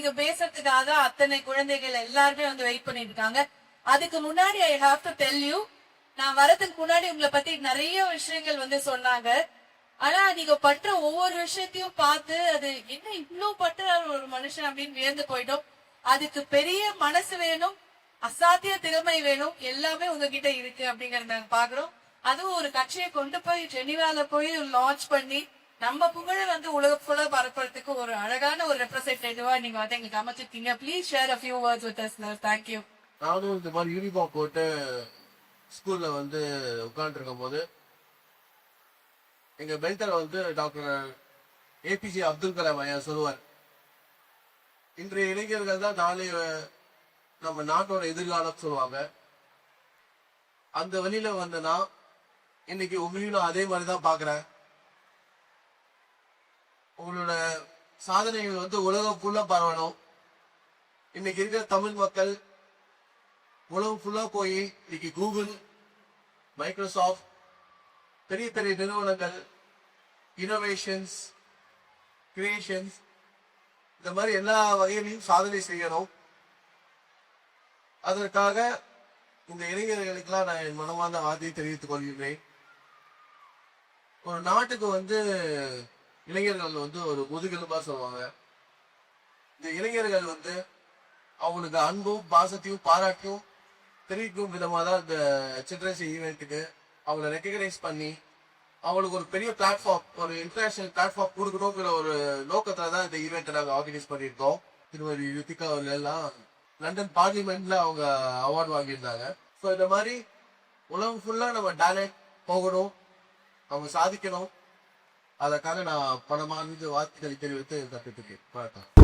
நீங்க பேசுறதுக்காக அத்தனை குழந்தைகள் எல்லாருமே வந்து வெயிட் பண்ணிட்டு இருக்காங்க அதுக்கு முன்னாடி I have to tell you நான் வரதுக்கு முன்னாடி உங்களை பத்தி நிறைய விஷயங்கள் வந்து சொன்னாங்க. ஆனா நீங்க பற்ற ஒவ்வொரு விஷயத்தையும் பார்த்து அது என்ன இவ்வளவு பற்ற ஒரு மனுஷன் அப்படின்னு வியந்து போயிட்டோம். அதுக்கு பெரிய மனசு வேணும் அசாத்திய திறமை வேணும் எல்லாமே உங்ககிட்ட இருக்கு அப்படிங்கறத நாங்க பாக்குறோம் அதுவும் ஒரு கட்சியை கொண்டு போய் ஜெனிவால போய் லான்ச் பண்ணி நம்ம புகழை வந்து உலக ஃபுல்லா பரப்புறதுக்கு ஒரு அழகான ஒரு ரெப்ரசன்டேட்டிவா நீங்க வந்து எங்களுக்கு அமைச்சிருக்கீங்க. Please share a few words with us thank you நானும் இந்த மாதிரி யூனிஃபார்ம் போட்டு ஸ்கூல்ல வந்து உட்காந்துருக்கும் போது எங்க பெல்டர் வந்து டாக்டர் ஏபிஜே அப்துல் கலாம் ஐயா சொல்லுவார் இன்றைய இளைஞர்கள் தான் நாளைய நம்ம நாட்டோட எதிர்காலம் சொல்லுவாங்க. அந்த வழியில வந்தனா நான் இன்னைக்கு உங்களையும் நான் அதே மாதிரி தான் பாக்குறேன் உங்களோட சாதனைகள் வந்து உலகம் ஃபுல்லா பரவணும். இன்னைக்கு இருக்கிற தமிழ் மக்கள் உலகம் ஃபுல்லா போய் இன்னைக்கு கூகுள் மைக்ரோசாஃப்ட் பெரிய பெரிய நிறுவனங்கள் இனோவேஷன்ஸ் கிரியேஷன்ஸ் இந்த மாதிரி எல்லா வகையிலையும் சாதனை செய்யணும். அதற்காக இந்த இளைஞர்களுக்கெல்லாம் நான் என் மனமார்ந்த வார்த்தையை தெரிவித்துக் கொள்கிறேன். ஒரு நாட்டுக்கு வந்து இளைஞர்கள் வந்து ஒரு முதுகெலும்பா சொல்லுவாங்க. இந்த இளைஞர்கள் வந்து அவங்களுக்கு அன்பும் பாசத்தையும் பாராட்டும் தெரிவிக்கும் விதமாக தான் இந்த சில்ட்ரன்ஸ் ஈவெண்ட்டுக்கு அவங்கள ரெக்கக்னைஸ் பண்ணி அவங்களுக்கு ஒரு பெரிய பிளாட்ஃபார்ம் ஒரு இன்டர்நேஷனல் பிளாட்ஃபார்ம் கொடுக்கணுங்கிற ஒரு நோக்கத்துல தான் இந்த ஈவெண்ட்டை நாங்கள் ஆர்கனைஸ் பண்ணியிருக்கோம். திருமதி யுத்திகா எல்லாம் லண்டன் பார்லிமெண்ட்ல அவங்க அவார்டு வாங்கியிருந்தாங்க. ஸோ இந்த மாதிரி உலகம் ஃபுல்லாக நம்ம டேலண்ட் போகணும் அவங்க சாதிக்கணும். அதற்காக நான் பணமானது வார்த்தைகளை தெரிவித்து கற்றுட்டு இருக்கேன் வணக்கம்.